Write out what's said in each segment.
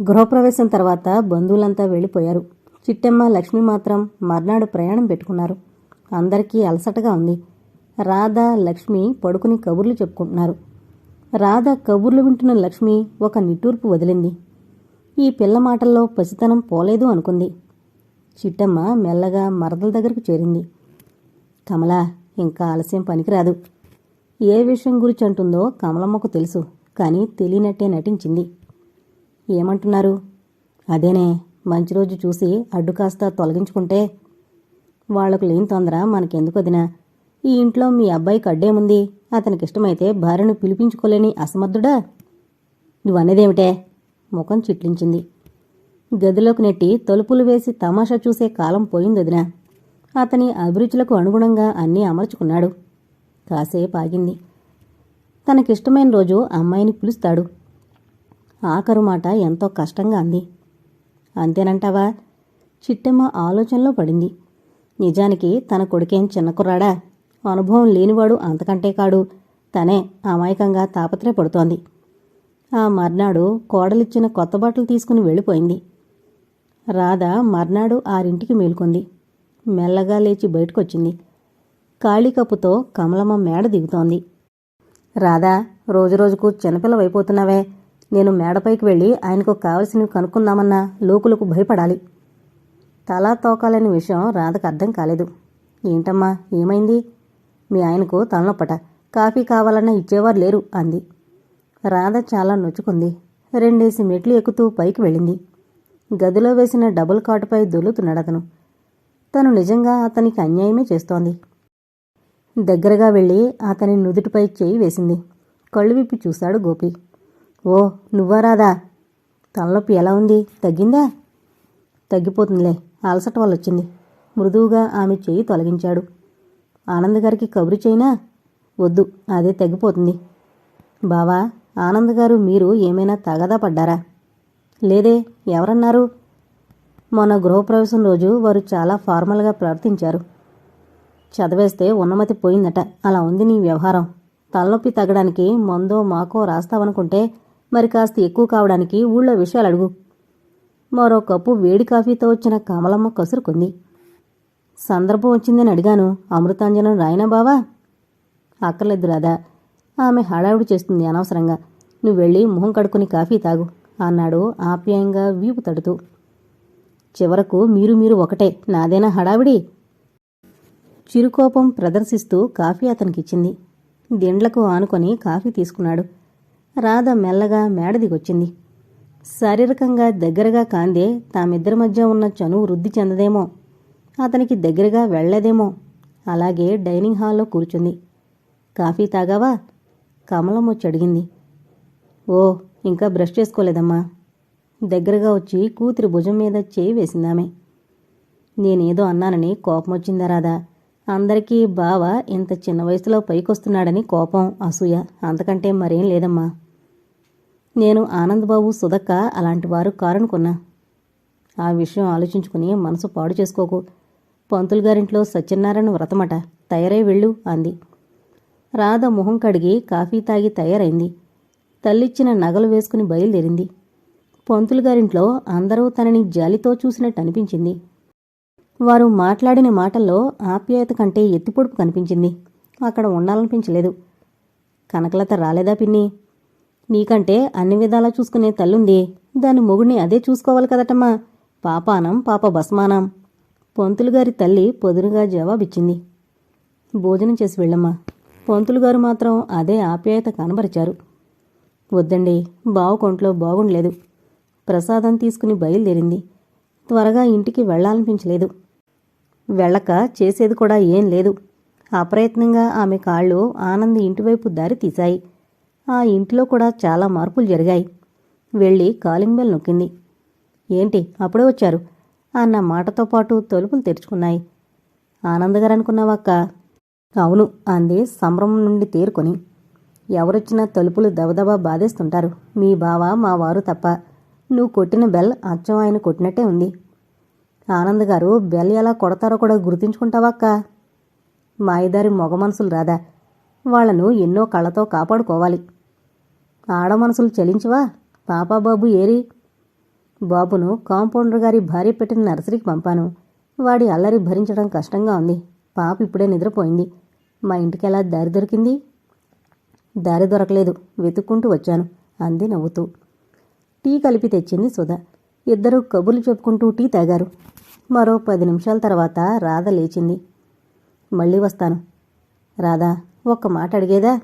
గృహప్రవేశం తర్వాత బంధువులంతా వెళ్ళిపోయారు. చిట్టెమ్మ లక్ష్మి మాత్రం మర్నాడు ప్రయాణం పెట్టుకున్నారు. అందరికీ అలసటగా ఉంది. రాధ లక్ష్మి పడుకుని కబుర్లు చెప్పుకుంటున్నారు. రాధ కబుర్లు వింటున్న లక్ష్మి ఒక నిట్టూర్పు వదిలింది. ఈ పిల్ల మాటల్లో పసితనం పోలేదు అనుకుంది. చిట్టమ్మ మెల్లగా మరదల దగ్గరకు చేరింది. కమల ఇంకా ఆలస్యం పనికిరాదు. ఏ విషయం గురించి అంటుందో కమలమ్మకు తెలుసు కానీ తెలియనట్టే నటించింది. ఏమంటున్నారు? అదేనే మంచి రోజు చూసి అడ్డు కాస్త తొలగించుకుంటే వాళ్ళకు లేని తొందర మనకెందుకు వదినా? ఈ ఇంట్లో మీ అబ్బాయికి అడ్డేముంది? అతనికి ఇష్టమైతే భార్యను పిలిపించుకోలేని అసమర్థుడా? నువ్వన్నదేమిటే ముఖం చిట్లించింది. గదిలోకి నెట్టి తలుపులు వేసి తమాషా చూసే కాలం పోయింది వదినా. అతని అభిరుచులకు అనుగుణంగా అన్నీ అమర్చుకున్నాడు. కాసేపు ఆగింది తనకిష్టమైన రోజు అమ్మాయిని పిలుస్తాడు. ఆఖరు మాట ఎంతో కష్టంగా అంది. అంతేనంటావా? చిట్టమ్మ ఆలోచనలో పడింది. నిజానికి తన కొడుకేం చిన్నకుర్రాడా అనుభవం లేనివాడు అంతకంటే కాడు. తనే అమాయకంగా తాపత్రయపడుతోంది. ఆ మర్నాడు కోడలిచ్చిన కొత్త బట్టలు తీసుకుని వెళ్ళిపోయింది. రాధ మర్నాడు ఆరింటికి మేలుకుంది. మెల్లగా లేచి బయటకొచ్చింది. కాళీకప్పుతో కమలమ్మ మేడ దిగుతోంది. రాధా రోజురోజుకు చిన్నపిల్లవైపోతున్నావే. నేను మేడపైకి వెళ్ళి ఆయనకు కావలసినవి కనుక్కుందామన్నా లోకులకు భయపడాలి. తలా తోకాలని విషయం రాధకు అర్థం కాలేదు. ఏంటమ్మా ఏమైంది? మీ ఆయనకు తలనొప్పట. కాఫీ కావాలన్నా ఇచ్చేవారు లేరు అంది. రాధ చాలా నొచ్చుకుంది. రెండేసి మెట్లు ఎక్కుతూ పైకి వెళ్ళింది. గదిలో వేసిన డబుల్ కాటుపై దొల్లుతున్నాడు అతను. తను నిజంగా అతనికి అన్యాయమే చేస్తోంది. దగ్గరగా వెళ్ళి అతని నుదుటిపై చేయి వేసింది. కళ్ళు విప్పి చూశాడు గోపి. ఓ నువ్వా రాదా తలనొప్పి ఎలా ఉంది? తగ్గిందా? తగ్గిపోతుందిలే అలసట వల్ల వచ్చింది మృదువుగా ఆమె చేయి తొలగించాడు. ఆనంద్ గారికి కబురు చేయినా? వద్దు అదే తగ్గిపోతుంది. బావా ఆనంద్ గారు మీరు ఏమైనా తగదా పడ్డారా? లేదే ఎవరన్నారు? మొన్న గృహప్రవేశం రోజు వారు చాలా ఫార్మల్గా ప్రవర్తించారు. చదివేస్తే ఉన్నమతి పోయిందట అలా ఉంది నీ వ్యవహారం. తలనొప్పి తగ్గడానికి మందో మాకో రాస్తావనుకుంటే మరి కాస్త ఎక్కువ కావడానికి ఊళ్ళో విషయాలు అడుగు. మరో కప్పు వేడి కాఫీతో వచ్చిన కమలమ్మ కసురుకుంది. సందర్భం వచ్చిందని అడిగాను. అమృతాంజనం రాయనా బావా? అక్కర్లేదు రాదా ఆమె హడావిడి చేస్తుంది అనవసరంగా. నువ్వు వెళ్ళి మొహం కడుక్కుని కాఫీ తాగు అన్నాడు ఆప్యాయంగా వీపు తడుతూ. చివరకు మీరు మీరు ఒకటే. నాదేనా హడావిడి? చిరుకోపం ప్రదర్శిస్తూ కాఫీ అతనికిచ్చింది. దిండ్లకు ఆనుకొని కాఫీ తీసుకున్నాడు. రాధ మెల్లగా మేడ దిగొచ్చింది. శారీరకంగా దగ్గరగా కాందే తామిద్దరి మధ్య ఉన్న చనువు వృద్ధి చెందదేమో అతనికి దగ్గరగా వెళ్ళేదేమో అలాగే డైనింగ్ హాల్లో కూర్చుంది. కాఫీ తాగావా? కమలం వచ్చి అడిగింది. ఓ ఇంకా బ్రష్ చేసుకోలేదమ్మా. దగ్గరగా వచ్చి కూతురి భుజం మీద చేయి వేసిందామె. నేనేదో అన్నానని కోపం వచ్చిందా రాదా అందరికీ బావ ఇంత చిన్న వయసులో పైకొస్తున్నాడని కోపం అసూయ. అంతకంటే మరేం లేదమ్మా. నేను ఆనందబాబు సుధక్క అలాంటి వారు కారనుకున్నా. ఆ విషయం ఆలోచించుకుని మనసు పాడు చేసుకోకు. పంతులు గారింట్లో సత్యనారాయణ వ్రతమట. తయారై వెళ్ళు అంది. రాధ మొహం కడిగి కాఫీ తాగి తయారైంది. తల్లిచ్చిన నగలు వేసుకుని బయలుదేరింది. పంతులు గారింట్లో అందరూ తనని జాలితో చూసినట్టు అనిపించింది వారు మాట్లాడిన మాటల్లో ఆప్యాయత కంటే ఎత్తిపొడుపు కనిపించింది. అక్కడ ఉండాలనిపించలేదు. కనకలత రాలేదా పిన్ని? నీకంటే అన్ని విధాలా చూసుకునే తల్లుంది. దాని మొగుడిని అదే చూసుకోవాలి కదటమ్మా. పాపానం పాప భస్మానం. పంతులుగారి తల్లి పొదురుగా జవాబిచ్చింది. భోజనం చేసి వెళ్ళమ్మా. పంతులుగారు మాత్రం అదే ఆప్యాయత కనబరిచారు. వద్దండి బావు కొంట్లో బాగుండలేదు. ప్రసాదం తీసుకుని బయలుదేరింది. త్వరగా ఇంటికి వెళ్ళాలనిపించలేదు. వెళ్ళక చేసేది కూడా ఏం లేదు. అప్రయత్నంగా ఆమె కాళ్ళు ఆనంద్ ఇంటివైపు దారి తీశాయి. ఆ ఇంటిలో కూడా చాలా మార్పులు జరిగాయి. వెళ్ళి కాలింగ్ బెల్ నొక్కింది. ఏంటి అప్పుడే వచ్చారు అన్న మాటతో పాటు తలుపులు తెరుచుకున్నాయి. ఆనందగారనుకున్నావక్క అవును అంది సంభ్రమం నుండి తేరుకొని. ఎవరొచ్చినా తలుపులు దబదబా బాధేస్తుంటారు. మీ బావ మా వారు తప్ప. నువ్వు కొట్టిన బెల్ అచ్చం ఆయన కొట్టినట్టే ఉంది. ఆనంద్ గారు బెల్ ఎలా కొడతారో కూడా గుర్తించుకుంటావాక్క మాయదారి మగ మనసులు రాదా వాళ్ళను ఎన్నో కళ్ళతో కాపాడుకోవాలి. ఆడ మనసులు చలించవా? పాపాబాబు ఏరి? బాబును కాంపౌండర్ గారి భార్య పెట్టిన నర్సరీకి పంపాను. వాడి అల్లరి భరించడం కష్టంగా ఉంది. పాప ఇప్పుడే నిద్రపోయింది. మా ఇంటికి ఎలా దారి దొరికింది? దారి దొరకలేదు. వెతుక్కుంటూ వచ్చాను. అంది నవ్వుతూ. టీ కలిపి తెచ్చింది సుధ. ఇద్దరూ కబుర్లు చెప్పుకుంటూ టీ తాగారు. మరో పది నిమిషాల తర్వాత రాధ లేచింది. మళ్ళీ వస్తాను. రాధా ఒక్క మాట అడిగేదా?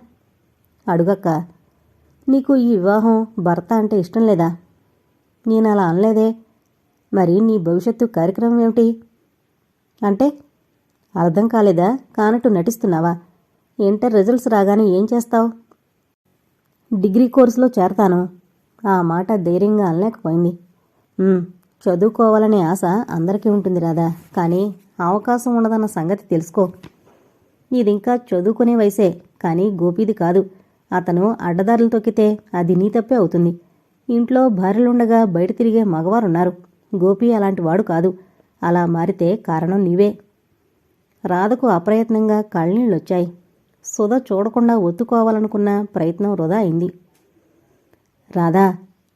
అడుగక్క నీకు ఈ వివాహం భర్త అంటే ఇష్టం లేదా? నేను అలా అనలేదే. మరి నీ భవిష్యత్తు కార్యక్రమం ఏమిటి? అంటే అర్థం కాలేదా? కానట్టు నటిస్తున్నావా? ఇంటర్ రిజల్ట్స్ రాగానే ఏం చేస్తావు? డిగ్రీ కోర్సులో చేరతాను. ఆ మాట ధైర్యంగా అనలేకపోయింది. చదువుకోవాలనే ఆశ అందరికీ ఉంటుంది రాదా కానీ అవకాశం ఉండదన్న సంగతి తెలుసుకో. నీదింకా చదువుకునే వయసే కానీ గోపీది కాదు. అతను అడ్డదారులు తొక్కితే అది నీ తప్పే అవుతుంది. ఇంట్లో భార్యలుండగా బయట తిరిగే మగవారున్నారు. గోపి అలాంటి వాడు కాదు. అలా మారితే కారణం నీవే. రాధకు అప్రయత్నంగా కళ్ళనీళ్ళొచ్చాయి. సుధ చూడకుండా ఒత్తుకోవాలనుకున్న ప్రయత్నం వృధా అయింది. రాధా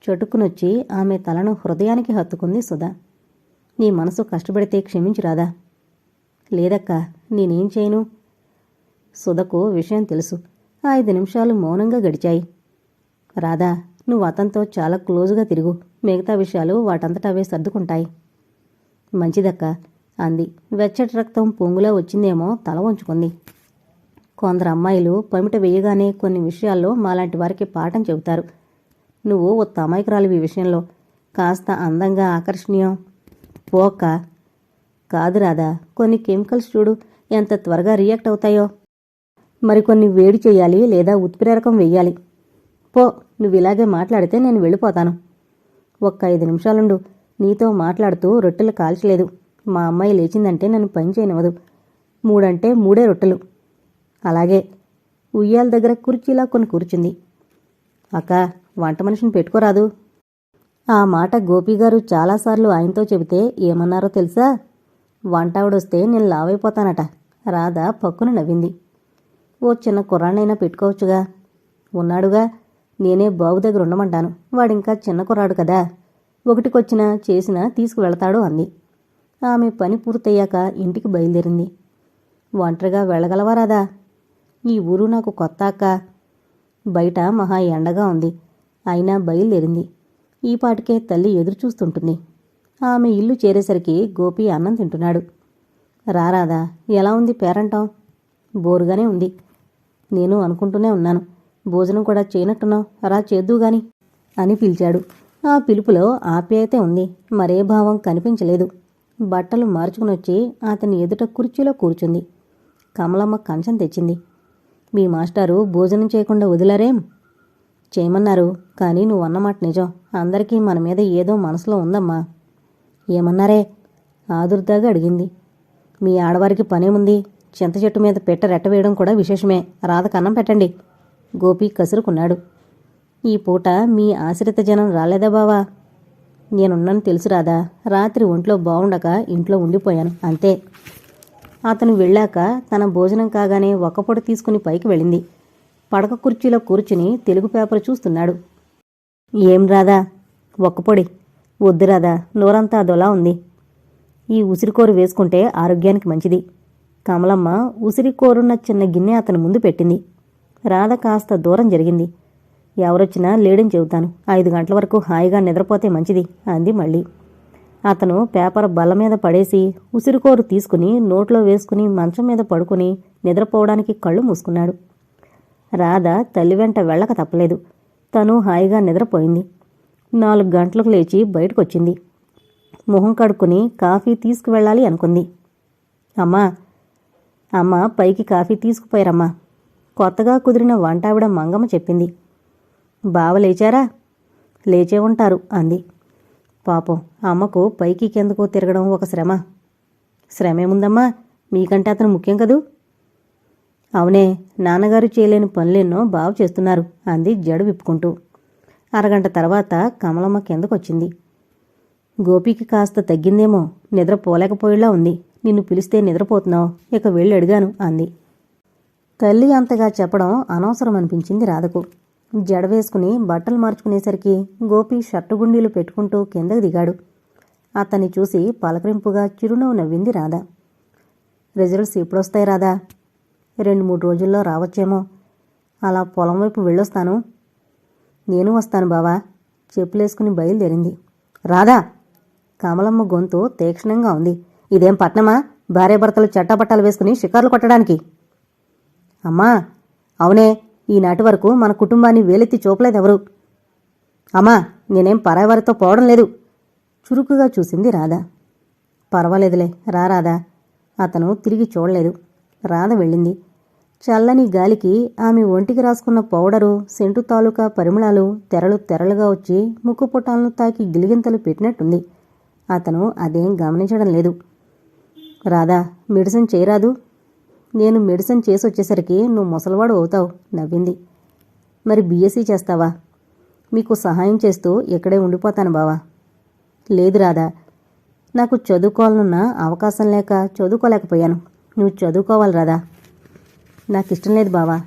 చటుక్కునొచ్చి ఆమె తలను హృదయానికి హత్తుకుంది సుధ. నీ మనసు కష్టపడితే క్షమించురాదా లేదక్కా నేనేం చేయను? సుధకు విషయం తెలుసు. ఐదు నిమిషాలు మౌనంగా గడిచాయి. రాధా నువ్వు అతనితో చాలా క్లోజుగా తిరుగు. మిగతా విషయాలు వాటంతట అవే సర్దుకుంటాయి. మంచిదక్క అంది. వెచ్చటి రక్తం పొంగులా వచ్చిందేమో తల వంచుకుంది. కొందరు అమ్మాయిలు పమిట వేయగానే కొన్ని విషయాల్లో మాలాంటి వారికి పాఠం చెబుతారు. నువ్వు ఓ ఈ విషయంలో. కాస్త అందంగా ఆకర్షణీయం. పోక కాదు రాదా కొన్ని కెమికల్స్ చూడు ఎంత త్వరగా రియాక్ట్ అవుతాయో. మరికొన్ని వేడి చేయాలి లేదా ఉత్ప్రేరకం వెయ్యాలి. పో నువ్వు ఇలాగే మాట్లాడితే నేను వెళ్ళిపోతాను. ఒక్క ఐదు నిమిషాలుండు. నీతో మాట్లాడుతూ రొట్టెలు కాల్చలేదు. మా అమ్మాయి లేచిందంటే నన్ను పని చేయనివ్వదు. మూడంటే మూడే రొట్టెలు. అలాగే. ఉయ్యాల దగ్గర కుర్చీలా కొన్ని కూర్చుంది. అక్క వంట మనిషిని పెట్టుకోరాదు. ఆ మాట గోపిగారు చాలాసార్లు ఆయనతో చెబితే ఏమన్నారో తెలుసా? వంటావిడొస్తే నేను లావైపోతానట. రాధ పక్కున నవ్వింది. ఓ చిన్న కుర్రాడైనా పెట్టుకోవచ్చుగా. ఉన్నాడుగా నేనే బాబు దగ్గర ఉండమంటాను. వాడింకా చిన్న కుర్రాడు కదా. ఒకటికొచ్చినా చేసినా తీసుకువెళతాడు అంది. ఆమె పని పూర్తయ్యాక ఇంటికి బయలుదేరింది. ఒంటరిగా వెళ్ళగలవా రాదా ఈ ఊరు నాకు కొత్త అక్క. బయట మహా ఎండగా ఉంది. అయినా బయలుదేరింది. ఈ పాటికే తల్లి ఎదురు చూస్తుంటుంది ఆమె ఇల్లు చేరేసరికి గోపి అన్నం తింటున్నాడు. రారాదా ఎలా ఉంది పేరంటాం బోరుగానే ఉంది. నేను అనుకుంటూనే ఉన్నాను. భోజనం కూడా చేయనట్టున్నావు. రా చేద్దు గాని అని పిలిచాడు. ఆ పిలుపులో ఆప్యాయత ఉంది. మరే భావం కనిపించలేదు. బట్టలు మార్చుకునొచ్చి అతని ఎదుట కుర్చీలో కూర్చుంది. కమలమ్మ కంచం తెచ్చింది. మీ మాస్టారు భోజనం చేయకుండా వదిలారేం? చేయమన్నారు. కానీ నువ్వు అన్నమాట నిజం. అందరికీ మన మీద ఏదో మనసులో ఉందమ్మా. ఏమన్నారే? ఆదుర్దాగా అడిగింది. మీ ఆడవారికి పనేముంది? చింత చెట్టు మీద పెట్ట రెట్టవేయడం కూడా విశేషమే. రాధ కన్నం పెట్టండి. గోపి కసురుకున్నాడు. ఈ పూట మీ ఆశ్రిత జనం రాలేదా బావా? నేనున్నాను తెలుసు రాదా రాత్రి ఒంట్లో బాగుండక ఇంట్లో ఉండిపోయాను. అంతే. అతను వెళ్ళాక తన భోజనం కాగానే ఒక్కపొడ తీసుకుని పైకి వెళ్ళింది. పడక కుర్చీలో కూర్చుని తెలుగు పేపర్ చూస్తున్నాడు. ఏం రాదా ఒక్కపొడి వద్దు రాదా నోరంతా అదోలా ఉంది. ఈ ఉసిరికోరు వేసుకుంటే ఆరోగ్యానికి మంచిది. కమలమ్మ ఉసిరికోరున్న చిన్న గిన్నె అతని ముందు పెట్టింది. రాధ కాస్త దూరం జరిగింది. ఎవరొచ్చినా లేడని చెబుతాను. ఐదు గంటల వరకు హాయిగా నిద్రపోతే మంచిది అంది మళ్ళీ. అతను పేపర్ బల్ల మీద పడేసి ఉసిరికోరు తీసుకుని నోట్లో వేసుకుని మంచం మీద పడుకుని నిద్రపోవడానికి కళ్ళు మూసుకున్నాడు. రాధ తల్లి వెంట వెళ్ళక తప్పలేదు. తను హాయిగా నిద్రపోయింది. నాలుగు గంటలకు లేచి బయటకొచ్చింది. మొహం కడుక్కుని కాఫీ తీసుకువెళ్ళాలి అనుకుంది. అమ్మా అమ్మ పైకి కాఫీ తీసుకుపోయారమ్మా. కొత్తగా కుదిరిన వంటావిడ మంగమ్మ చెప్పింది. బావ లేచారా? లేచే ఉంటారు అంది. పాపం అమ్మకు పైకి కిందకు తిరగడం ఒక శ్రమ. శ్రమేముందమ్మా? మీకంటే అతను ముఖ్యం కదూ? అవునే నాన్నగారు చేయలేని పనులెన్నో బావ చేస్తున్నారు అంది జడు విప్పుకుంటూ. అరగంట తర్వాత కమలమ్మ కిందకొచ్చింది. గోపికి కాస్త తగ్గిందేమో నిద్రపోలేకపోయేలా ఉంది. నిన్ను పిలిస్తే నిద్రపోతున్నావు ఇక వెళ్ళి అడిగాను అంది. తల్లి అంతగా చెప్పడం అనవసరం అనిపించింది రాధకు. జడ వేసుకుని బట్టలు మార్చుకునేసరికి గోపి షర్టు గుండీలు పెట్టుకుంటూ కిందకు దిగాడు. అతన్ని చూసి పలకరింపుగా చిరునవ్వు నవ్వింది రాధ. రిజల్ట్స్ ఎప్పుడొస్తాయి రాధా? రెండు మూడు రోజుల్లో రావచ్చేమో. అలా పొలం వైపు వెళ్ళొస్తాను. నేను వస్తాను బావా. చెప్పులేసుకుని బయలుదేరింది. రాధా! కమలమ్మ గొంతు తీక్షణంగా ఉంది. ఇదేం పట్నమా? భార్యాభర్తలు చట్టపట్టాలు వేసుకుని షికార్లు కొట్టడానికి. అమ్మా! అవునే ఈనాటి వరకు మన కుటుంబాన్ని వేలెత్తి చూపలేదెవరు? అమ్మా నేనేం పరాయవారితో పోవడం లేదు. చురుకుగా చూసింది రాధ. పర్వాలేదులే రారాదా అతను తిరిగి చూడలేదు. రాధ వెళ్ళింది. చల్లని గాలికి ఆమె ఒంటికి రాసుకున్న పౌడరు సెంటు తాలూకా పరిమళాలు తెరలు తెరలుగా వచ్చి ముక్కు పుటాలను తాకి గిలిగింతలు పెట్టినట్టుంది. అతను అదేం గమనించడం లేదు. రాధా మెడిసిన్ చేయరాదు. నేను మెడిసిన్ చేసి వచ్చేసరికి నువ్వు ముసలివాడు అవుతావు నవ్వింది. మరి బీఎస్సీ చేస్తావా? మీకు సహాయం చేస్తూ ఇక్కడే ఉండిపోతాను బావా. లేదు రాదా నాకు చదువుకోవాలనున్న అవకాశం లేక చదువుకోలేకపోయాను. నువ్వు చదువుకోవాలి రాదా నాకు ఇష్టం లేదు బావా.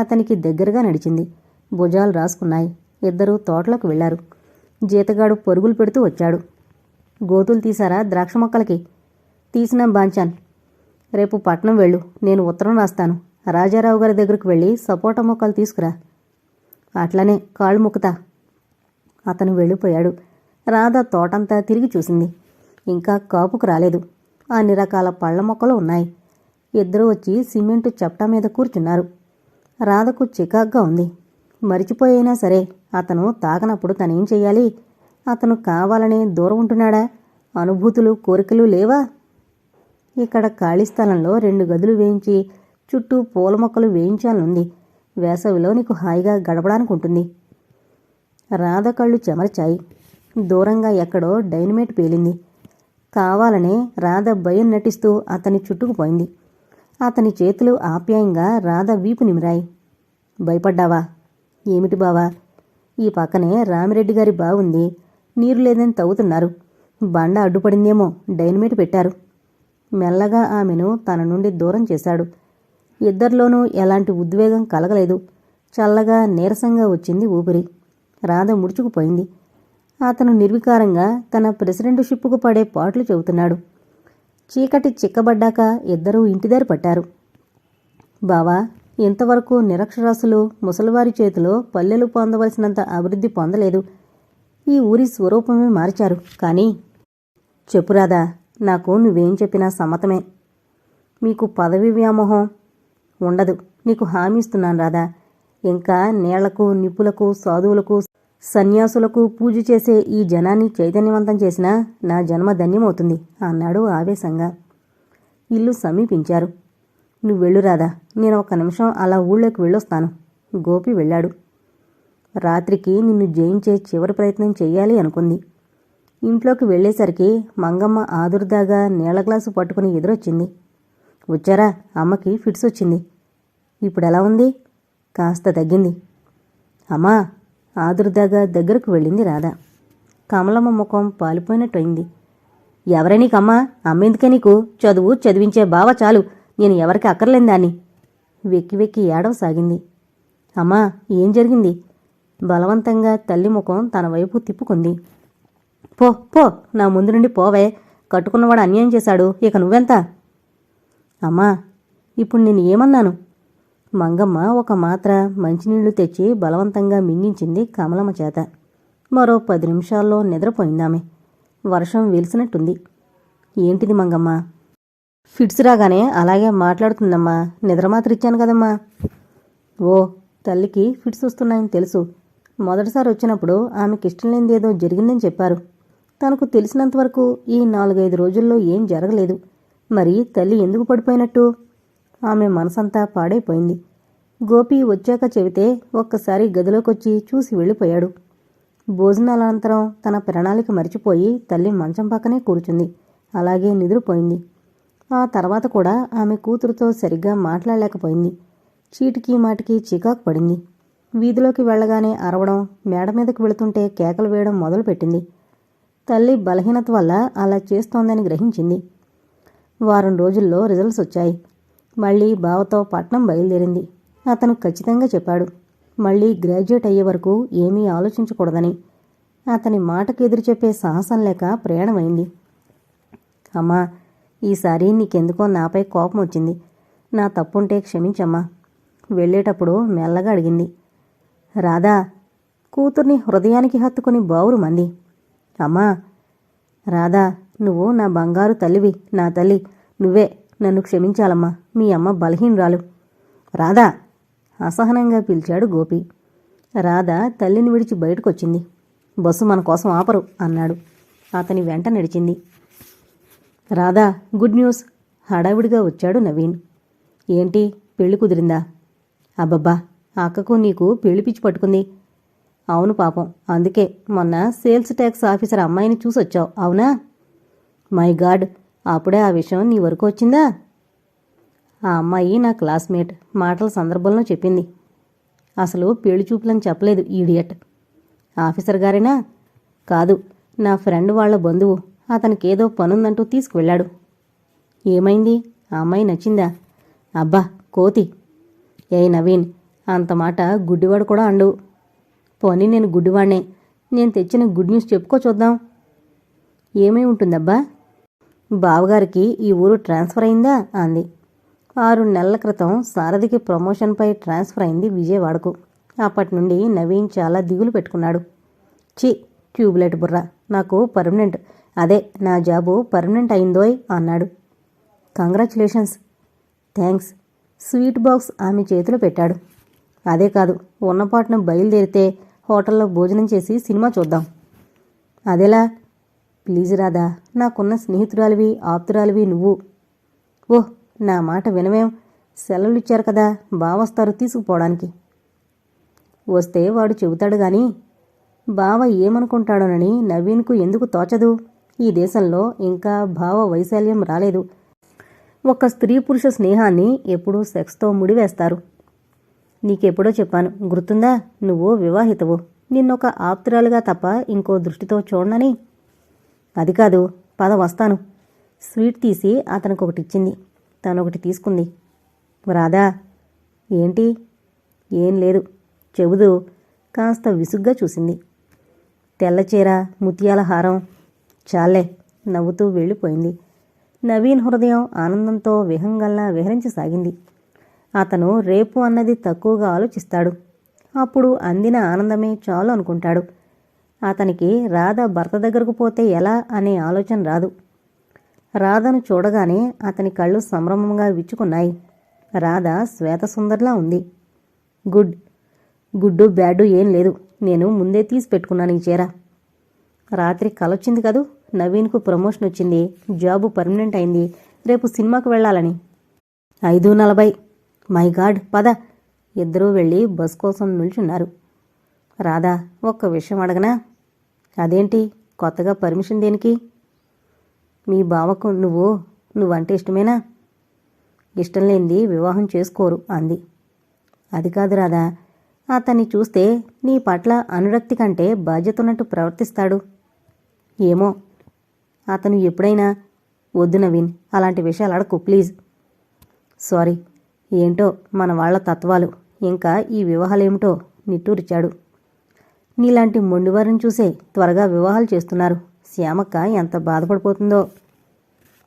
అతనికి దగ్గరగా నడిచింది. భుజాలు రాసుకున్నాయి. ఇద్దరూ తోటలోకి వెళ్ళారు జీతగాడు పరుగులు పెడుతూ వచ్చాడు. గోతులు తీసారా ద్రాక్ష మొక్కలకి? తీసినాం బాంచాన్. రేపు పట్నం వెళ్ళు. నేను ఉత్తరం రాస్తాను. రాజారావు గారి దగ్గరకు వెళ్ళి సపోటా మొక్కలు తీసుకురా. అట్లనే కాళ్ళు ముక్కుతా. అతను వెళ్ళిపోయాడు. రాధ తోటంతా తిరిగి చూసింది. ఇంకా కాపుకు రాలేదు. అన్ని రకాల పళ్ళ మొక్కలు ఉన్నాయి. ఇద్దరూ వచ్చి సిమెంటు చప్టా మీద కూర్చున్నారు. రాధకు చికాగ్గా ఉంది. మరిచిపోయినా సరే అతను తాకనప్పుడు తనేం చెయ్యాలి? అతను కావాలనే దూరం ఉంటున్నాడా? అనుభూతులు కోరికలు లేవా? ఇక్కడ ఖాళీ స్థలంలో రెండు గదులు వేయించి చుట్టూ పూల మొక్కలు వేయించాలనుంది. వేసవిలో నీకు హాయిగా గడపడానికి ఉంటుంది రాధ కళ్ళు చెమర్చాయి. దూరంగా ఎక్కడో డైనమేట్ పేలింది. కావాలనే రాధ భయం నటిస్తూ అతని చుట్టుకుపోయింది అతని చేతులు ఆప్యాయంగా రాధ వీపు నిమిరాయి. భయపడ్డావా? ఏమిటి బావా? ఈ పక్కనే రామిరెడ్డి గారి బావుంది. నీరు లేదని తవ్వుతున్నారు. బండ అడ్డుపడిందేమో డైనమేట్ పెట్టారు. మెల్లగా ఆమెను తన నుండి దూరం చేశాడు. ఇద్దరిలోనూ ఎలాంటి ఉద్వేగం కలగలేదు. చల్లగా నీరసంగా వచ్చింది ఊపిరి. రాధ ముడుచుకుపోయింది. అతను నిర్వికారంగా తన ప్రెసిడెంటుషిప్పుకు పడే పాటలు చెబుతున్నాడు. చీకటి చిక్కబడ్డాక ఇద్దరూ ఇంటిదారి పట్టారు. బావా ఇంతవరకు నిరక్షరాస్యులు ముసలివారి చేతిలో పల్లెలు పొందవలసినంత అభివృద్ధి పొందలేదు. ఈ ఊరి స్వరూపమే మార్చారు. కానీ చెప్పురాదా నాకు నువ్వేం చెప్పినా సమ్మతమే. మీకు పదవి వ్యామోహం ఉండదు. నీకు హామీ ఇస్తున్నాను రాదా ఇంకా నీళ్ళకు నిప్పులకు సాధువులకు సన్యాసులకు పూజ చేసే ఈ జనాన్ని చైతన్యవంతం చేసినా నా జన్మ ధన్యమవుతుంది అన్నాడు ఆవేశంగా. ఇల్లు సమీపించారు. నువ్వు వెళ్ళు రాదా నేను ఒక నిమిషం అలా ఊళ్ళోకి వెళ్ళొస్తాను గోపి వెళ్ళాడు. రాత్రికి నిన్ను జయించే చివరి ప్రయత్నం చెయ్యాలి అనుకుంది. ఇంట్లోకి వెళ్ళేసరికి మంగమ్మ ఆదుర్దాగా నీళ్ళ గ్లాసు పట్టుకుని ఎదురొచ్చింది. వచ్చారా అమ్మకి ఫిట్స్ వచ్చింది. ఇప్పుడెలా ఉంది? కాస్త తగ్గింది. అమ్మా ఆదుర్దాగా దగ్గరకు వెళ్ళింది రాధ. కమలమ్మ ముఖం పాలిపోయినట్టయింది. ఎవరే నీకమ్మా? అమ్మేందుకే నీకు? చదువు చదివించే బావ చాలు. నేను ఎవరికి అక్కర్లేని దాన్ని. వెక్కి వెక్కి ఏడవసాగింది అమ్మా ఏం జరిగింది? బలవంతంగా తల్లి ముఖం తన వైపు తిప్పుకుంది. పో పో నా ముందు నుండి పోవే. కట్టుకున్నవాడు అన్యాయం చేశాడు. ఇక నువ్వెంత? అమ్మా ఇప్పుడు నేను ఏమన్నాను? మంగమ్మ ఒక మాత్ర మంచినీళ్ళు తెచ్చి బలవంతంగా మింగించింది కమలమ్మ చేత. మరో పది నిమిషాల్లో నిద్రపోయిందామె. వర్షం వీల్సినట్టుంది. ఏంటిది మంగమ్మ? ఫిట్స్ రాగానే అలాగే మాట్లాడుతుందమ్మా. నిద్రమాత్ర ఇచ్చాను కదమ్మా. ఓ తల్లికి ఫిట్స్ వస్తున్నాయని తెలుసు. మొదటిసారి వచ్చినప్పుడు ఆమెకి ఇష్టం లేనిదేదో జరిగిందని చెప్పారు. తనకు తెలిసినంతవరకు ఈ నాలుగైదు రోజుల్లో ఏం జరగలేదు. మరి తల్లి ఎందుకు పడిపోయినట్టు? ఆమె మనసంతా పాడైపోయింది. గోపి వచ్చాక చెబితే ఒక్కసారి గదిలోకొచ్చి చూసి వెళ్ళిపోయాడు. భోజనాలనంతరం తన ప్రణాళిక మరిచిపోయి తల్లి మంచం పక్కనే కూర్చుంది. అలాగే నిద్రపోయింది. ఆ తర్వాత కూడా ఆమె కూతురుతో సరిగ్గా మాట్లాడలేకపోయింది. చీటికి మాటికి చికాకు పడింది. వీధిలోకి వెళ్ళగానే అరవడం మేడ మీదకు వెళుతుంటే కేకలు వేయడం మొదలుపెట్టింది. తల్లి బలహీనత వల్ల అలా చేస్తోందని గ్రహించింది. వారం రోజుల్లో రిజల్ట్స్ వచ్చాయి. మళ్ళీ బావతో పట్నం బయలుదేరింది. అతను ఖచ్చితంగా చెప్పాడు మళ్ళీ గ్రాడ్యుయేట్ అయ్యే వరకు ఏమీ ఆలోచించకూడదని అతని మాటకు ఎదురు చెప్పే సాహసం లేక ప్రయాణమైంది. అమ్మా ఈసారి నీకెందుకో నాపై కోపం వచ్చింది. నా తప్పుంటే క్షమించమ్మా వెళ్ళేటప్పుడు మెల్లగా అడిగింది. రాధా కూతుర్ని హృదయానికి హత్తుకుని బావురు మంది. అమ్మా రాధా నువ్వు నా బంగారు తల్లివి నా తల్లి నువ్వే. నన్ను క్షమించాలమ్మా. మీ అమ్మ బలహీనరాలు. రాధా అసహనంగా పిలిచాడు గోపి. రాధ తల్లిని విడిచి బయటకొచ్చింది. బస్సు మన కోసం ఆపరు అన్నాడు. అతని వెంట నడిచింది. Radha good news. హడావిడిగా వచ్చాడు నవీన్. ఏంటి పెళ్ళి కుదిరిందా? అబ్బబ్బా అక్కకు నీకు పెళ్ళి పిచ్చి పట్టుకుంది. అవును పాపం అందుకే మొన్న సేల్స్ ట్యాక్స్ ఆఫీసర్ అమ్మాయిని చూసొచ్చావు అవునా? మై గాడ్ అప్పుడే ఆ విషయం నీ వరకు వచ్చిందా? ఆ అమ్మాయి నా క్లాస్మేట్. మాటల సందర్భంలో చెప్పింది. అసలు పెళ్ళి చూపులని చెప్పలేదు ఈడియట్. ఆఫీసర్ గారేనా? కాదు నా ఫ్రెండ్ వాళ్ళ బంధువు. అతనికేదో పనుందంటూ తీసుకువెళ్ళాడు. ఏమైంది? ఆ అమ్మాయి నచ్చిందా? అబ్బా కోతి. ఏ నవీన్ అంత మాట గుడ్డివాడు కూడా అండు. పోనీ నేను గుడ్డివాణ్ణే. నేను తెచ్చిన గుడ్ న్యూస్ చెప్పుకో చూద్దాం. ఏమై ఉంటుందబ్బా? బావగారికి ఈ ఊరు ట్రాన్స్ఫర్ అయిందా? అంది. ఆరు నెలల క్రితం సారథికి ప్రమోషన్పై ట్రాన్స్ఫర్ అయింది విజయవాడకు. అప్పటి నుండి నవీన్ చాలా దిగులు పెట్టుకున్నాడు. చి ట్యూబ్లైట్ బుర్ర. నాకు పర్మనెంట్. అదే నా జాబు పర్మనెంట్ అయిందోయ్ అన్నాడు. కంగ్రాచులేషన్స్. థ్యాంక్స్ స్వీట్ బాక్స్ ఆమె చేతిలో పెట్టాడు. అదే కాదు ఉన్నపాటున బయలుదేరితే హోటల్లో భోజనం చేసి సినిమా చూద్దాం. అదేలా? ప్లీజ్ రాదా నాకున్న స్నేహితురాలివి ఆప్తురాలివి నువ్వు. ఓహ్ నా మాట వినవేం? సెలవులు ఇచ్చారు కదా బావొస్తారు తీసుకుపోవడానికి. వస్తే వాడు చెబుతాడు గాని బావ ఏమనుకుంటాడోనని నవీన్కు ఎందుకు తోచదు? ఈ దేశంలో ఇంకా భావ వైశాల్యం రాలేదు. ఒక స్త్రీ పురుష స్నేహాన్ని ఎప్పుడూ సెక్స్తో ముడివేస్తారు. నీకెప్పుడో చెప్పాను గుర్తుందా? నువ్వు వివాహితవు. నిన్నొక ఆప్తురాలుగా తప్ప ఇంకో దృష్టితో చూడనని. అది కాదు పద వస్తాను. స్వీట్ తీసి అతనికి ఒకటి ఇచ్చింది తను ఒకటి తీసుకుంది. రాధా ఏంటి? ఏం లేదు. చెబుదు. కాస్త విసుగ్గా చూసింది. తెల్లచీర ముత్యాల హారం. చాలే నవ్వుతూ వెళ్ళిపోయింది. నవీన్ హృదయం ఆనందంతో విహంగల్లా విహరించసాగింది. అతను రేపు అన్నది తక్కువగా ఆలోచిస్తాడు. అప్పుడు అందిన ఆనందమే చాలు అనుకుంటాడు. అతనికి రాధ భర్త దగ్గరకు పోతే ఎలా అనే ఆలోచన రాదు. రాధను చూడగానే అతని కళ్ళు సంభ్రమంగా విచ్చుకున్నాయి. రాధ శ్వేతసుందర్లా ఉంది. గుడ్. గుడ్డు బ్యాడు ఏం లేదు. నేను ముందే తీసి పెట్టుకున్నాను ఈ చీర. రాత్రి కలొచ్చింది కదూ? నవీన్కు ప్రమోషన్ వచ్చింది. జాబు పర్మనెంట్ అయింది. రేపు సినిమాకు వెళ్ళాలని. ఐదు నలభై. మై గాడ్ పద. ఇద్దరూ వెళ్ళి బస్ కోసం నిల్చున్నారు. రాధా ఒక్క విషయం అడగనా? అదేంటి? కొత్తగా పర్మిషన్ దేనికి? మీ బావకు నువ్వు నువ్వంటే ఇష్టమేనా? ఇష్టం లేనిది వివాహం చేసుకోరు అంది. అది కాదు రాదా అతన్ని చూస్తే నీ పట్ల అనురక్తి కంటే బాధ్యత ఉన్నట్టు ప్రవర్తిస్తాడు. ఏమో అతను ఎప్పుడైనా వద్దు నవీన్ అలాంటి విషయాలు అడకు ప్లీజ్. సారీ ఏంటో మన వాళ్ళ తత్వాలు ఇంకా ఈ వివాహాలేమిటో నిట్టూరిచాడు. నీలాంటి మొండివారిని చూసే త్వరగా వివాహాలు చేస్తున్నారు. శ్యామక్క ఎంత బాధపడిపోతుందో.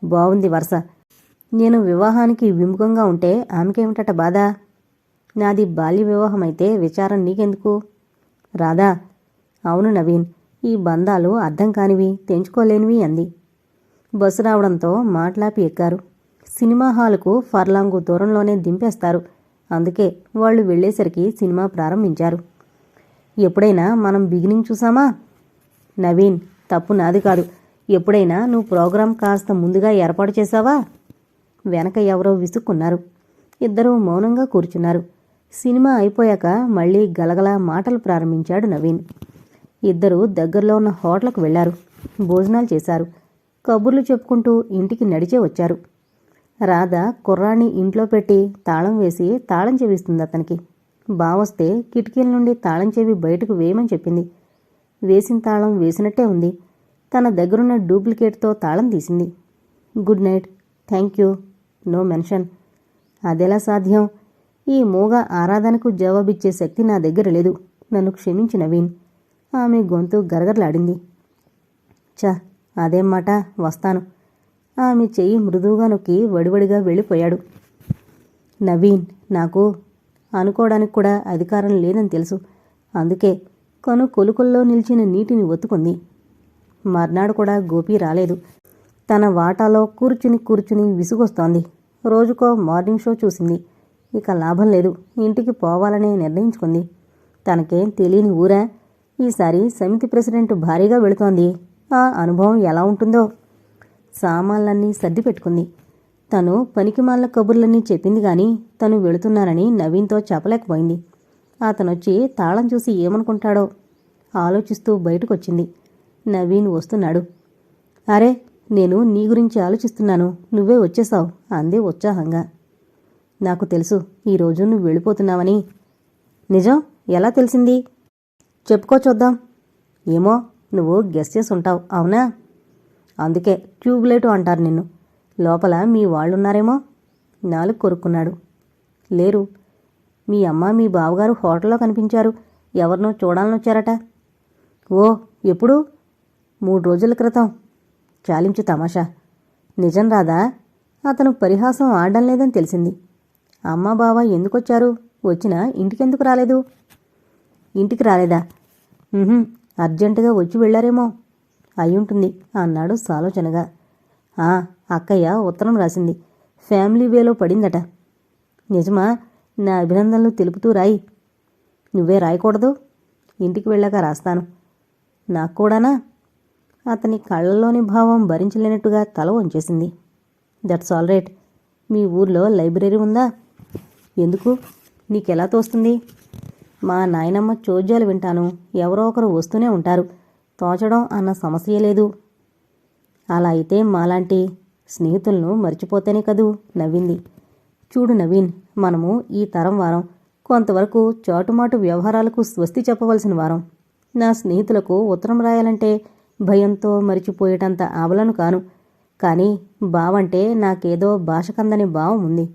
బాగుంది వరుస. నేను వివాహానికి విముఖంగా ఉంటే ఆమెకేమిటట బాధ? నాది బాల్య వివాహం అయితే విచారం నీకెందుకు? రాధా అవును నవీన్ ఈ బంధాలు అర్థం కానివి తెంచుకోలేనివి అంది. బస్సు రావడంతో మాట్లాపి ఎక్కారు. సినిమా హాలుకు ఫర్లాంగు దూరంలోనే దింపేస్తారు. అందుకే వాళ్ళు వెళ్ళేసరికి సినిమా ప్రారంభించారు. ఎప్పుడైనా మనం బిగినింగ్ చూసామా? నవీన్ తప్పు నాది కాదు. ఎప్పుడైనా నువ్వు ప్రోగ్రాం కాస్త ముందుగా ఏర్పాటు చేశావా? వెనక ఎవరో విసుక్కున్నారు. ఇద్దరూ మౌనంగా కూర్చున్నారు. సినిమా అయిపోయాక మళ్ళీ గలగల మాటలు ప్రారంభించాడు నవీన్. ఇద్దరు దగ్గరలో ఉన్న హోటల్కు వెళ్ళారు. భోజనాలు చేశారు. కబుర్లు చెప్పుకుంటూ ఇంటికి నడిచే వచ్చారు. రాధ కుర్రాన్ని ఇంట్లో పెట్టి తాళం వేసి తాళం చెవిస్తుంది అతనికి. బావొస్తే కిటికీల నుండి తాళం చెవి బయటకు వేయమని చెప్పింది. వేసిన తాళం వేసినట్టే ఉంది. తన దగ్గరున్న డూప్లికేట్తో తాళం తీసింది. Good night. Thank you. No mention. అదెలా సాధ్యం? ఈ మూగ ఆరాధనకు జవాబిచ్చే శక్తి నా దగ్గర లేదు. నన్ను క్షమించి నవీన్. ఆమె గొంతు గరగరలాడింది. చ అదేం మాట? వస్తాను. ఆమె చెయ్యి మృదువుగా నొక్కి వడివడిగా వెళ్ళిపోయాడు. నవీన్ నాకు అనుకోవడానికి కూడా అధికారం లేదని తెలుసు. అందుకే కను కొలుకుల్లో నిలిచిన నీటిని ఒత్తుకుంది. మర్నాడు కూడా గోపి రాలేదు. తన వాటాలో కూర్చుని కూర్చుని విసుగొస్తోంది. రోజుకో మార్నింగ్ షో చూసింది. ఇక లాభం లేదు. ఇంటికి పోవాలనే నిర్ణయించుకుంది. తనకేం తెలియని ఊరా? ఈసారి సమితి ప్రెసిడెంట్ భారీగా వెళుతోంది. ఆ అనుభవం ఎలా ఉంటుందో? సామాన్లన్నీ సర్ది పెట్టుకుంది తను పనికిమాల కబుర్లన్నీ చెప్పింది గాని తను వెళుతున్నానని నవీన్తో చెప్పలేకపోయింది. అతనొచ్చి తాళం చూసి ఏమనుకుంటాడో ఆలోచిస్తూ బయటకొచ్చింది. నవీన్ వస్తున్నాడు. అరే నేను నీ గురించి ఆలోచిస్తున్నాను. నువ్వే వచ్చేసావు అందే ఉత్సాహంగా. నాకు తెలుసు ఈరోజు నువ్వు వెళ్ళిపోతున్నావని. నిజం? ఎలా తెలిసింది? చెప్పుకో చూద్దాం. ఏమో నువ్వు గెస్ట్ చేసి ఉంటావు అవునా? అందుకే ట్యూబ్లైట్ అంటారు నిన్ను. లోపల మీ వాళ్ళున్నారేమో? నాలుగు కొరుక్కున్నాడు. లేరు. మీ అమ్మ మీ బావగారు హోటల్లో కనిపించారు. ఎవరినో చూడాలని వచ్చారట ఓ ఎప్పుడు? మూడు రోజుల క్రితం. చాలించు తమాషా. నిజం రాదా? అతను పరిహాసం ఆడడం లేదని తెలిసింది. అమ్మ బావ ఎందుకొచ్చారు? వచ్చినా ఇంటికెందుకు రాలేదు? ఇంటికి రాలేదా? అర్జెంటుగా వచ్చి వెళ్ళారేమో? అయ్యుంటుంది అన్నాడు సాలోచనగా. అక్కయ్య ఉత్తరం రాసింది. ఫ్యామిలీ వేలో పడిందట. నిజమా? నా అభినందనలు తెలుపుతూ రాయి. నువ్వే రాయకూడదు. ఇంటికి వెళ్ళాక రాస్తాను. నాకు కూడానా? అతని కళ్ళలోని భావం భరించలేనట్టుగా తల వంచేసింది. That's all right. మీ ఊర్లో లైబ్రరీ ఉందా? ఎందుకు? నీకెలా తోస్తుంది? మా నాయనమ్మ చోద్యాలు వింటాను. ఎవరో ఒకరు వస్తూనే ఉంటారు. తోచడం అన్న సమస్య లేదు. అలా అయితే మాలాంటి స్నేహితులను మర్చిపోతేనే కదూ? నవ్వింది. చూడు నవీన్ మనము ఈ తరం వారం కొంతవరకు చాటుమాటు వ్యవహారాలకు స్వస్తి చెప్పవలసిన వారం. నా స్నేహితులకు ఉత్తరం రాయాలంటే భయంతో మరిచిపోయేటంత ఆవలను కాను. కానీ బావంటే నాకేదో భాష కందని భావం ఉంది.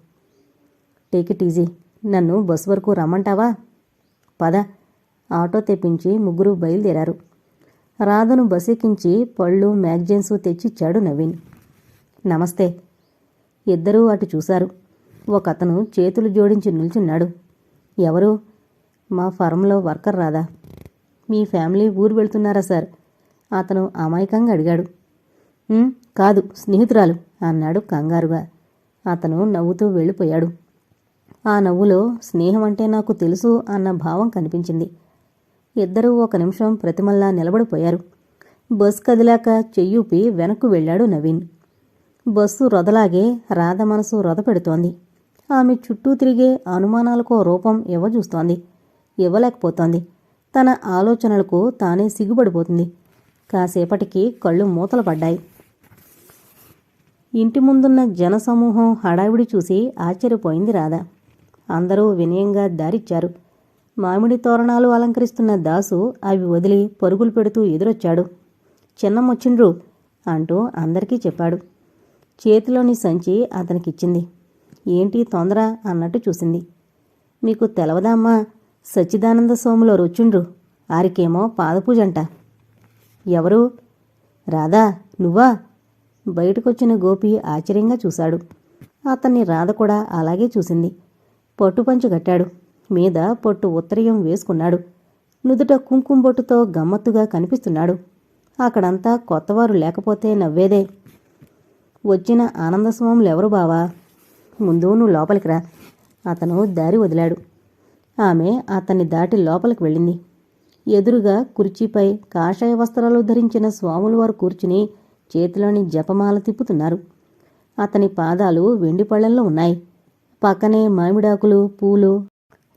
Take it easy. నన్ను బస్ వరకు రమ్మంటావా? పద. ఆటో తెప్పించి ముగ్గురు బయలుదేరారు. రాధను బస్ ఎక్కించి పళ్ళు మ్యాగజైన్స్ తెచ్చిచ్చాడు నవీన్. నమస్తే. ఇద్దరూ అటు చూశారు. ఒకతను చేతులు జోడించి నిల్చున్నాడు. ఎవరు? మా ఫారంలో వర్కర్ రాదా మీ ఫ్యామిలీ ఊరు వెళ్తున్నారా సార్? అతను అమాయకంగా అడిగాడు. కాదు స్నేహితురాలు అన్నాడు కంగారుగా. అతను నవ్వుతూ వెళ్ళిపోయాడు. ఆ నవ్వులో స్నేహం అంటే నాకు తెలుసు అన్న భావం కనిపించింది. ఇద్దరూ ఒక నిమిషం ప్రతిమల్లా నిలబడిపోయారు. బస్ కదిలాక చెయ్యూపి వెనక్కు వెళ్ళాడు నవీన్. బస్సు రొదలాగే రాధ మనసు రొద పెడుతోంది. ఆమె చుట్టూ తిరిగే అనుమానాలకో రూపం ఇవ్వజూస్తోంది ఇవ్వలేకపోతోంది. తన ఆలోచనలకు తానే సిగ్గుపడిపోతుంది. కాసేపటికి కళ్ళు మూతలు పడ్డాయి. ఇంటి ముందున్న జనసమూహం హడావిడి చూసి ఆశ్చర్యపోయింది రాధ. అందరూ వినయంగా దారిచ్చారు. మామిడి తోరణాలు అలంకరిస్తున్న దాసు అవి వదిలి పరుగులు పెడుతూ ఎదురొచ్చాడు. చిన్నమొచ్చిండ్రు అంటూ అందరికీ చెప్పాడు. చేతిలోని సంచి అతనికిచ్చింది. ఏంటి తొందర అన్నట్టు చూసింది. మీకు తెలవదామ్మా సచ్చిదానంద సోములో రుచుండ్రు. ఆరికేమో పాదపూజంట. ఎవరు? రాధా నువ్వా? బయటకొచ్చిన గోపి ఆశ్చర్యంగా చూశాడు. అతన్ని రాధ కూడా అలాగే చూసింది. పట్టుపంచు కట్టాడు. మీద పొట్టు ఉత్తరయం వేసుకున్నాడు. నుదుట కుంకుమ బొట్టుతో గమ్మత్తుగా కనిపిస్తున్నాడు. అక్కడంతా కొత్తవారు లేకపోతే నవ్వేదే. వచ్చిన ఆనందస్వాములు ఎవరు బావా? ముందు నువ్వు లోపలికి రా. అతను దారి వదిలాడు. ఆమె అతన్ని దాటి లోపలికి వెళ్ళింది. ఎదురుగా కుర్చీపై కాషాయ వస్త్రాలు ధరించిన స్వాములు వారు కూర్చుని చేతిలోని జపమాల తిప్పుతున్నారు. అతని పాదాలు వెండి పళ్ళెంలో ఉన్నాయి. పక్కనే మామిడాకులు పూలు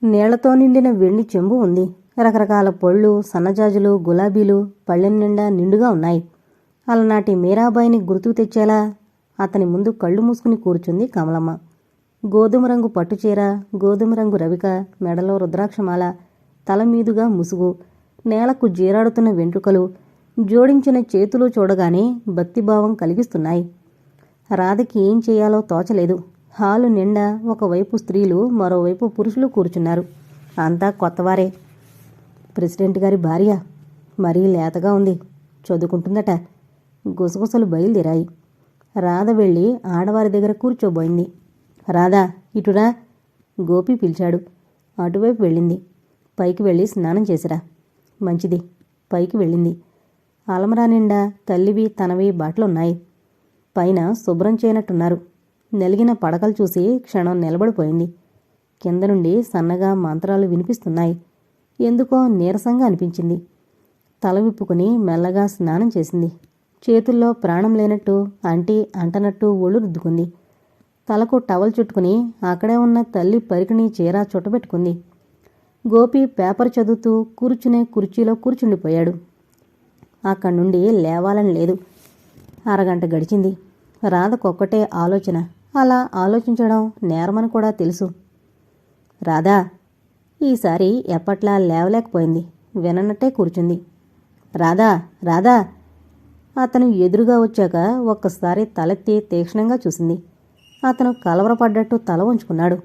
నీళ్ళతో నిండిన వెండి చెంబు ఉంది. రకరకాల పళ్ళు సన్నజాజులు గులాబీలు పళ్ళెం నిండా నిండుగా ఉన్నాయి. అలనాటి మీరాబాయిని గుర్తుకు తెచ్చేలా అతని ముందు కళ్ళు మూసుకుని కూర్చుంది కమలమ్మ. గోధుమ రంగు పట్టుచీర గోధుమ రంగు రవిక మెడలో రుద్రాక్షమాల తల మీదుగా ముసుగు నేలకు జీరాడుతున్న వెంట్రుకలు జోడించిన చేతులు చూడగానే భక్తిభావం కలిగిస్తున్నాయి. రాధకి ఏం చేయాలో తోచలేదు. హాలు నిండా ఒకవైపు స్త్రీలు మరోవైపు పురుషులు కూర్చున్నారు. అంతా కొత్తవారే. ప్రెసిడెంట్ గారి భార్య మరీ లేతగా ఉంది. చదువుకుంటుందట. గుసగుసలు బయలుదేరాయి. రాధ వెళ్ళి ఆడవారి దగ్గర కూర్చోబోయింది. రాధా ఇటురా గోపి పిలిచాడు. అటువైపు వెళ్ళింది. పైకి వెళ్ళి స్నానం చేసిరా. మంచిది. పైకి వెళ్ళింది. అలమరా నిండా తల్లివి తనవి బాటలున్నాయి. పైన శుభ్రం చేయనట్టున్నారు. నెలిగిన పడకలు చూసి క్షణం నిలబడిపోయింది. కింద నుండి సన్నగా మంత్రాలు వినిపిస్తున్నాయి. ఎందుకో నీరసంగా అనిపించింది. తల విప్పుకుని మెల్లగా స్నానం చేసింది. చేతుల్లో ప్రాణం లేనట్టు అంటి అంటనట్టు ఒళ్ళు రుద్దుకుంది. తలకు టవల్ చుట్టుకుని అక్కడే ఉన్న తల్లి పరికిణి చీర చుట్టబెట్టుకుంది. గోపి పేపర్ చదువుతూ కూర్చునే కుర్చీలో కూర్చుండిపోయాడు. అక్కడి నుండి లేవాలని లేదు. అరగంట గడిచింది. రాధకొక్కటే ఆలోచన. అలా ఆలోచించడం నేరమని కూడా తెలుసు. రాధా ఈసారి ఎప్పట్లా లేవలేకపోయింది. విననట్టే కూర్చుంది. రాధా రాధా అతను ఎదురుగా వచ్చాక ఒక్కసారి తలెత్తి తీక్షణంగా చూసింది. అతను కలవరపడ్డట్టు తల ఉంచుకున్నాడు